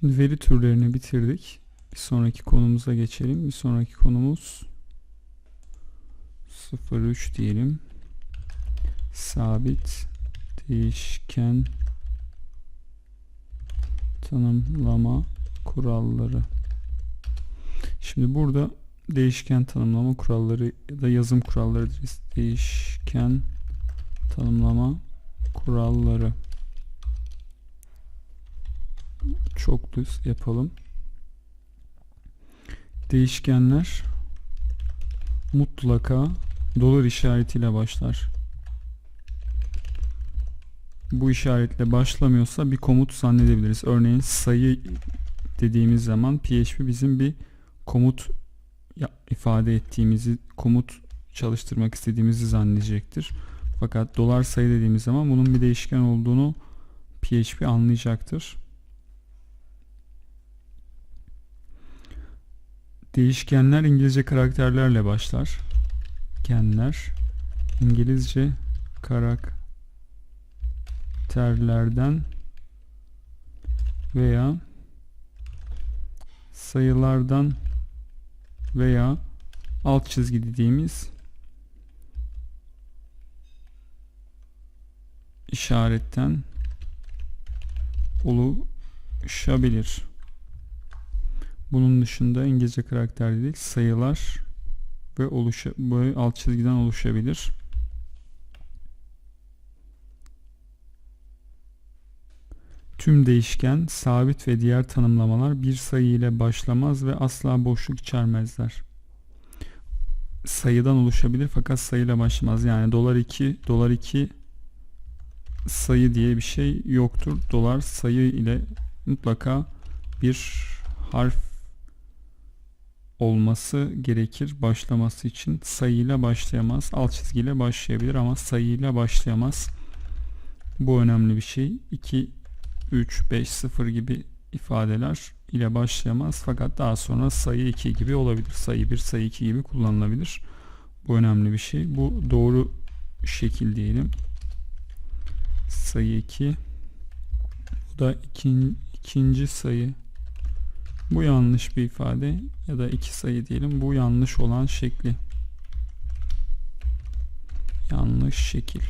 Şimdi veri türlerini bitirdik. Bir sonraki konumuza geçelim. Bir sonraki konumuz 03 diyelim. Sabit değişken tanımlama kuralları. Şimdi burada değişken tanımlama kuralları ya da yazım kuralları. Değişken tanımlama kuralları. Çoklu yapalım. Değişkenler mutlaka dolar işaretiyle başlar. Bu işaretle başlamıyorsa bir komut zannedebiliriz. Örneğin sayı dediğimiz zaman PHP bizim bir komut ifade ettiğimizi, komut çalıştırmak istediğimizi zannedecektir. Fakat dolar sayı dediğimiz zaman bunun bir değişken olduğunu PHP anlayacaktır. Değişkenler İngilizce karakterlerle başlar. Genler İngilizce karakterlerden veya sayılardan veya alt çizgi dediğimiz işaretten oluşabilir. Bunun dışında İngilizce karakter dedik. Sayılar ve oluşa, böyle alt çizgiden oluşabilir. Tüm değişken, sabit ve diğer tanımlamalar bir sayı ile başlamaz ve asla boşluk içermezler. Sayıdan oluşabilir fakat sayıyla başlamaz. Yani dolar 2, dolar 2 sayı diye bir şey yoktur. Dolar sayı ile mutlaka bir harf olması gerekir başlaması için. Sayıyla başlayamaz. Alt çizgiyle başlayabilir ama sayıyla başlayamaz. Bu önemli bir şey. 2, 3, 5, 0 gibi ifadeler ile başlayamaz. Fakat daha sonra sayı 2 gibi olabilir. Sayı 1, sayı 2 gibi kullanılabilir. Bu önemli bir şey. Bu doğru şekil diyelim. Sayı 2. Bu da ikin, ikinci sayı. Bu yanlış bir ifade ya da iki sayı diyelim. Bu yanlış olan şekli. Yanlış şekil.